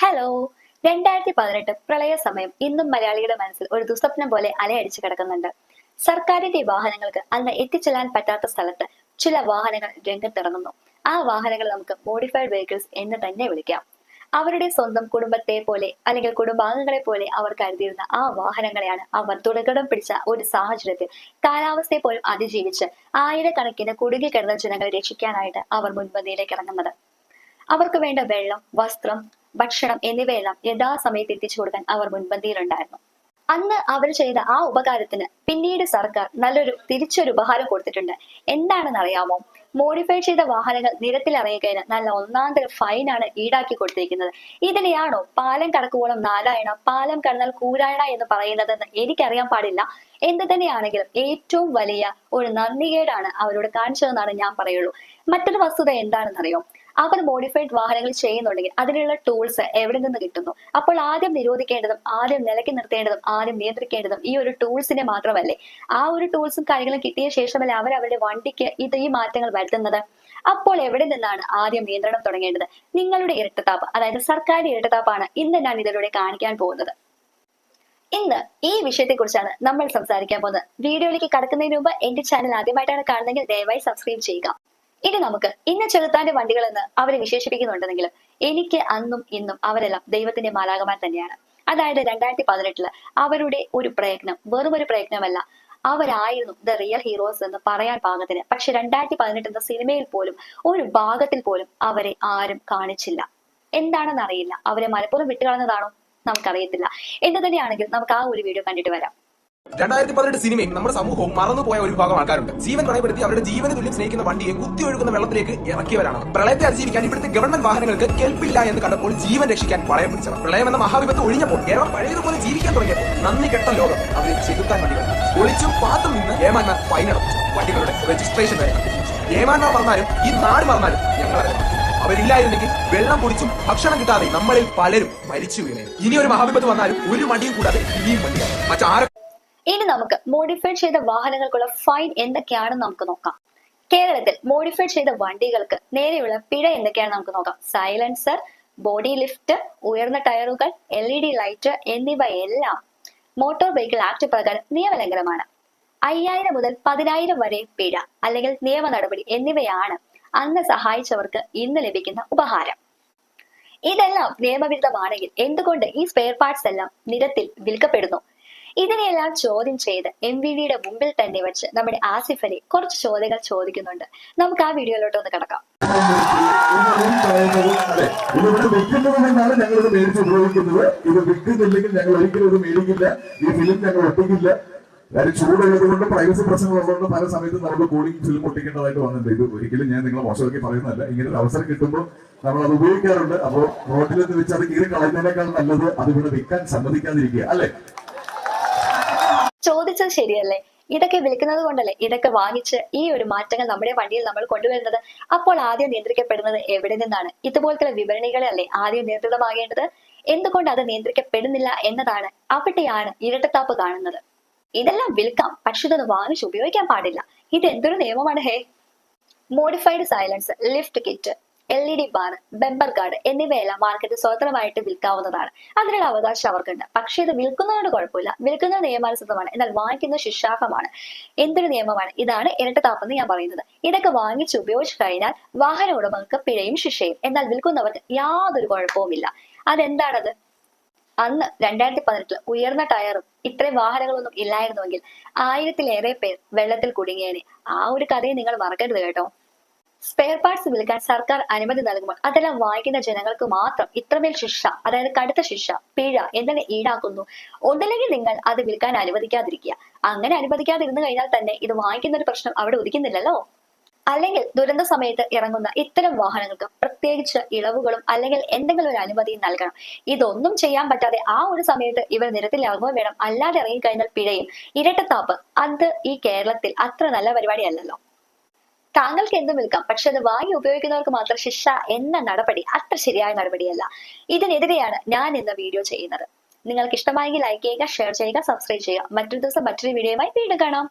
Hello രണ്ടായിരത്തി പതിനെട്ട് പ്രളയ സമയം ഇന്നും മലയാളികളുടെ മനസ്സിൽ ഒരു ദുസ്വപ്നം പോലെ അലയടിച്ചു കിടക്കുന്നുണ്ട്. സർക്കാരിന്റെ വാഹനങ്ങൾക്ക് അന്ന് എത്തിച്ചെല്ലാൻ പറ്റാത്ത സ്ഥലത്ത് ചില വാഹനങ്ങൾ രംഗത്തിറങ്ങുന്നു. ആ വാഹനങ്ങൾ നമുക്ക് മോഡിഫൈഡ് വെഹിക്കിൾസ് എന്ന് തന്നെ വിളിക്കാം. അവരുടെ സ്വന്തം കുടുംബത്തെ പോലെ അല്ലെങ്കിൽ കുടുംബാംഗങ്ങളെ പോലെ അവർ കരുതിയിരുന്ന ആ വാഹനങ്ങളെയാണ് അവർ തുടക്കടം പിടിച്ച ഒരു സാഹചര്യത്തിൽ കാലാവസ്ഥയെ പോലും അതിജീവിച്ച് ആയിരക്കണക്കിന് കുടുങ്ങിക്കിടന്ന ജനങ്ങളെ രക്ഷിക്കാനായിട്ട് അവർ മുൻപന്തിയിലേക്ക് ഇറങ്ങുന്നത്. അവർക്ക് വേണ്ട വെള്ളം വസ്ത്രം ഭക്ഷണം എന്നിവയെല്ലാം യഥാസമയത്ത് എത്തിച്ചു കൊടുക്കാൻ അവർ മുൻപന്തിയിലുണ്ടായിരുന്നു. അന്ന് അവർ ചെയ്ത ആ ഉപകാരത്തിന് പിന്നീട് സർക്കാർ നല്ലൊരു തിരിച്ചൊരു ഉപഹാരം കൊടുത്തിട്ടുണ്ട്. എന്താണെന്ന് അറിയാമോ? മോഡിഫൈ ചെയ്ത വാഹനങ്ങൾ നിരത്തിൽ ഇറങ്ങിക്കഴിഞ്ഞാൽ നല്ല ഒന്നാം തരം ഫൈനാണ് ഈടാക്കി കൊടുത്തിരിക്കുന്നത്. ഇതിനെയാണോ പാലം കടക്കുവോളം നാലായണ പാലം കടന്നാൽ കൂരായണ എന്ന് പറയുന്നതെന്ന് എനിക്കറിയാൻ പാടില്ല. എന്ത് തന്നെയാണെങ്കിലും ഏറ്റവും വലിയ ഒരു നന്ദികേടാണ് അവരോട് കാണിച്ചതെന്നാണ് ഞാൻ പറയുള്ളൂ. മറ്റൊരു വസ്തുത എന്താണെന്നറിയോ? അവർ മോഡിഫൈഡ് വാഹനങ്ങൾ ചെയ്യുന്നുണ്ടെങ്കിൽ അതിനുള്ള ടൂൾസ് എവിടെ നിന്ന് കിട്ടുന്നു? അപ്പോൾ ആദ്യം നിരോധിക്കേണ്ടതും ആദ്യം നിലയ്ക്ക് നിർത്തേണ്ടതും ആദ്യം നിയന്ത്രിക്കേണ്ടതും ഈ ഒരു ടൂൾസിനെ മാത്രമല്ലേ? ആ ഒരു ടൂൾസും കാര്യങ്ങളും കിട്ടിയ ശേഷമല്ലേ അവർ അവരുടെ വണ്ടിക്ക് ഇത് ഈ മാറ്റങ്ങൾ വരുത്തുന്നത്? അപ്പോൾ എവിടെ നിന്നാണ് ആദ്യം നിയന്ത്രണം തുടങ്ങേണ്ടത്? നിങ്ങളുടെ ഇരട്ടത്താപ്പ് അതായത് സർക്കാർ ഇരട്ടത്താപ്പാണ് ഇന്ന് ഞാൻ ഇതിലൂടെ കാണിക്കാൻ പോകുന്നത്. ഇന്ന് ഈ വിഷയത്തെക്കുറിച്ചാണ് നമ്മൾ സംസാരിക്കാൻ പോകുന്നത്. വീഡിയോയിലേക്ക് കടക്കുന്നതിന് മുമ്പ് എന്റെ ചാനൽ ആദ്യമായിട്ടാണ് കാണുന്നതെങ്കിൽ ദയവായി സബ്സ്ക്രൈബ് ചെയ്യുക. ഇനി നമുക്ക് ഇന്ന ചെറുത്താന്റെ വണ്ടികൾ എന്ന് അവരെ വിശേഷിപ്പിക്കുന്നുണ്ടെങ്കിൽ എനിക്ക് അന്നും ഇന്നും അവരെല്ലാം ദൈവത്തിന്റെ മാലാകമാർ തന്നെയാണ്. അതായത് രണ്ടായിരത്തി പതിനെട്ടിൽ അവരുടെ ഒരു പ്രയത്നം വെറും ഒരു പ്രയത്നമല്ല. അവരായിരുന്നു ദ റിയൽ ഹീറോസ് എന്ന് പറയാൻ പാകത്തിന്. പക്ഷെ രണ്ടായിരത്തി പതിനെട്ട് എന്ന സിനിമയിൽ പോലും ഒരു ഭാഗത്തിൽ പോലും അവരെ ആരും കാണിച്ചില്ല. എന്താണെന്ന് അറിയില്ല. അവരെ മലപ്പുറം വിട്ടുകളഞ്ഞതാണോ? നമുക്കറിയത്തില്ല. എന്ത് തന്നെയാണെങ്കിൽ നമുക്ക് ആ ഒരു വീഡിയോ കണ്ടിട്ട് വരാം. രണ്ടായിരത്തി പതിനെട്ട് സിനിമയും നമ്മുടെ സമൂഹവും മറന്നുപോയ ഒരു വിഭാഗം ആൾക്കാരുണ്ട്. ജീവൻ പണയപ്പെടുത്തി അവരുടെ ജീവന തുല്യം സ്നേഹിക്കുന്ന വണ്ടിയെ കുത്തി ഒഴുകുന്ന വെള്ളത്തിലേക്ക് ഇറക്കിയവരാണ്. പ്രളയത്തെ അതിജീവിക്കാൻ ഇവിടുത്തെ ഗവൺമെന്റ് വാഹനങ്ങൾക്ക് കേൾപ്പില്ല എന്ന് കണ്ടപ്പോൾ ജീവൻ രക്ഷിക്കാൻ പ്രളയം പിടിച്ചവർ. പ്രളയം എന്ന മഹാവിപത്ത് ഒഴിഞ്ഞപ്പോൾ കേരളം പഴയതുപോലെ ജീവിക്കാൻ തുടങ്ങിയപ്പോൾ നന്ദി കെട്ട ലോകം അവരെ ചെകുത്താൻ വണ്ടികൾ ഒളിച്ചും പാത്തും നിന്ന് ഏമാന്മാർ ഫൈനടച്ചു വണ്ടികളുടെ രജിസ്ട്രേഷൻ വരെ ഏമാന്മാർ പറഞ്ഞാലും ഈ നാട് പറഞ്ഞാലും ഞങ്ങൾ അവരില്ലായിരുന്നെങ്കിൽ വെള്ളം കുടിച്ചും ഭക്ഷണം കിട്ടാതെ നമ്മളിൽ പലരും മരിച്ചു വീണേ ഇനി ഒരു മഹാവിപത്ത് വന്നാലും ഒരു മടിയും കൂടാതെ ഇനിയും വണ്ടിയാണ്. മറ്റാരെ ഇനി നമുക്ക് മോഡിഫൈ ചെയ്ത വാഹനങ്ങൾക്കുള്ള ഫൈൻ എന്തൊക്കെയാണെന്ന് നമുക്ക് നോക്കാം. കേരളത്തിൽ മോഡിഫൈ ചെയ്ത വണ്ടികൾക്ക് നേരെയുള്ള പിഴ എന്തൊക്കെയാണ് നമുക്ക് നോക്കാം. സൈലൻസർ ബോഡി ലിഫ്റ്റ് ഉയർന്ന ടയറുകൾ എൽ ഇ ഡി ലൈറ്റ് എന്നിവ എല്ലാം മോട്ടോർ വെഹിക്കിൾ ആക്ട് പ്രകാരം നിയമലംഘനമാണ്. അയ്യായിരം മുതൽ പതിനായിരം വരെ പിഴ അല്ലെങ്കിൽ നിയമ നടപടി എന്നിവയാണ് അന്ന് സഹായിച്ചവർക്ക് ഇന്ന് ലഭിക്കുന്ന ഉപഹാരം. ഇതെല്ലാം നിയമവിരുദ്ധമാണെങ്കിൽ എന്തുകൊണ്ട് ഈ സ്പെയർ പാർട്സ് എല്ലാം നിരത്തിൽ വിൽക്കപ്പെടുന്നു? ഇതിനെല്ലാം ചോദ്യം ചെയ്ത് എം വി ഡിയുടെ മുമ്പിൽ തന്നെ വെച്ച് നമ്മുടെ ആസിഫ് അലി കുറച്ച് ചോദ്യങ്ങൾ ചോദിക്കുന്നുണ്ട്. നമുക്ക് ആ വീഡിയോയിലോട്ട് ഒന്ന് കിടക്കാം. ഞങ്ങൾ ഇത് ഇത് ഞങ്ങൾ ഒരിക്കലും ഈ കാര്യം ചൂടുള്ളത് കൊണ്ട് പ്രൈവസി പ്രശ്നങ്ങളുള്ളതുകൊണ്ട് പല സമയത്തും നമുക്ക് കൂളിംഗ് ഫിലിം ഒട്ടിക്കേണ്ടതായിട്ട് വന്നിട്ടുണ്ട് ഇത് ഒരിക്കലും ഞാൻ നിങ്ങളെ മോശമാക്കി പറയുന്നതല്ല ഇങ്ങനെ ഒരു അവസരം കിട്ടുമ്പോൾ നമ്മൾ അത് ഉപയോഗിക്കാറുണ്ട്. അപ്പോൾ റോഡിൽ നിന്ന് വെച്ച് അത് കീറി കളയുന്നതിനേക്കാൾ നല്ലത് അത് ഇവിടെ വിൽക്കാൻ സമ്മതിക്കാതിരിക്കുക. അല്ലെ? ചോദിച്ചത് ശരിയല്ലേ? ഇതൊക്കെ വിൽക്കുന്നത് കൊണ്ടല്ലേ? ഇതൊക്കെ വാങ്ങിച്ച് ഈ ഒരു മാറ്റങ്ങൾ നമ്മുടെ വണ്ടിയിൽ നമ്മൾ കൊണ്ടുവരുന്നത്. അപ്പോൾ ആദ്യം നിയന്ത്രിക്കപ്പെടുന്നത് എവിടെ നിന്നാണ്? ഇതുപോലത്തെ വിപണികളല്ലേ ആദ്യം നിയന്ത്രിതമാകേണ്ടത്? എന്തുകൊണ്ട് അത് നിയന്ത്രിക്കപ്പെടുന്നില്ല എന്നതാണ് അവിടെയാണ് ഇരട്ടത്താപ്പ് കാണുന്നത്. ഇതെല്ലാം വിൽക്കാം പക്ഷെ ഇതൊന്ന് വാങ്ങിച്ച് ഉപയോഗിക്കാൻ പാടില്ല. ഇത് എന്തൊരു നിയമമാണ് ഹേ? Modified silence lift kit L E D bar bumper card എന്നിവയെല്ലാം മാർക്കറ്റ് സ്വതന്ത്രമായിട്ട് വിൽക്കാവുന്നതാണ്. അതിനുള്ള അവകാശം അവർക്കുണ്ട്. പക്ഷേ ഇത് വിൽക്കുന്നതുകൊണ്ട് കുഴപ്പമില്ല. വിൽക്കുന്നത് നിയമാനുസൃതമാണ്. എന്നാൽ വാങ്ങിക്കുന്ന ശിക്ഷാർഹമാണ് എന്തൊരു നിയമമാണ്? ഇതാണ് ഇരട്ടത്താപ്പെന്ന് ഞാൻ പറയുന്നത്. ഇതൊക്കെ വാങ്ങിച്ച് ഉപയോഗിച്ചു കഴിഞ്ഞാൽ വാഹന ഉടമകൾക്ക് പിഴയും ശിക്ഷയും. എന്നാൽ വിൽക്കുന്നവർക്ക് യാതൊരു കുഴപ്പവുമില്ല. അതെന്താണത്? അന്ന് രണ്ടായിരത്തി പതിനെട്ടിൽ ഉയർന്ന ടയറും ഇത്രയും വാഹനങ്ങളൊന്നും ഇല്ലായിരുന്നുവെങ്കിൽ ആയിരത്തിലേറെ പേർ വെള്ളത്തിൽ കുടുങ്ങിയേനെ. ആ ഒരു കഥയെ നിങ്ങൾ മറക്കരുത് കേട്ടോ. സ്പെയർ പാർട്സ് വിൽക്കാൻ സർക്കാർ അനുമതി നൽകുമ്പോൾ അതെല്ലാം വാങ്ങിക്കുന്ന ജനങ്ങൾക്ക് മാത്രം ഇത്രമേൽ ശിക്ഷ അതായത് കടുത്ത ശിക്ഷ പിഴ എന്നിവ ഈടാക്കുന്നു. ഒന്നല്ലെങ്കിൽ നിങ്ങൾ അത് വിൽക്കാൻ അനുവദിക്കാതിരിക്കുക. അങ്ങനെ അനുവദിക്കാതിരുന്നു കഴിഞ്ഞാൽ തന്നെ ഇത് വാങ്ങിക്കുന്ന ഒരു പ്രശ്നം അവിടെ ഉദിക്കുന്നില്ലല്ലോ. അല്ലെങ്കിൽ ദുരന്ത സമയത്ത് ഇറങ്ങുന്ന ഇത്തരം വാഹനങ്ങൾക്ക് പ്രത്യേകിച്ച് ഇളവുകളും അല്ലെങ്കിൽ എന്തെങ്കിലും ഒരു അനുമതിയും നൽകണം. ഇതൊന്നും ചെയ്യാൻ പറ്റാതെ ആ ഒരു സമയത്ത് ഇവർ നിരത്തിലിറങ്ങുക വേണം. അല്ലാതെ ഇറങ്ങിക്കഴിഞ്ഞാൽ പിഴയും. ഇരട്ടത്താപ്പ്. അത് ഈ കേരളത്തിൽ അത്ര നല്ല പരിപാടിയല്ലല്ലോ. താങ്കൾക്ക് എന്തും വിൽക്കാം. പക്ഷെ അത് വാങ്ങി ഉപയോഗിക്കുന്നവർക്ക് മാത്രം ശിക്ഷ എന്ന നടപടി അത്ര ശരിയായ നടപടിയല്ല. ഇതിനെതിരെയാണ് ഞാൻ ഇന്ന് വീഡിയോ ചെയ്യുന്നത്. നിങ്ങൾക്ക് ഇഷ്ടമായെങ്കിൽ ലൈക്ക് ചെയ്യുക ഷെയർ ചെയ്യുക സബ്സ്ക്രൈബ് ചെയ്യുക. മറ്റൊരു ദിവസം മറ്റൊരു വീഡിയോയുമായി വീണ്ടും കാണാം.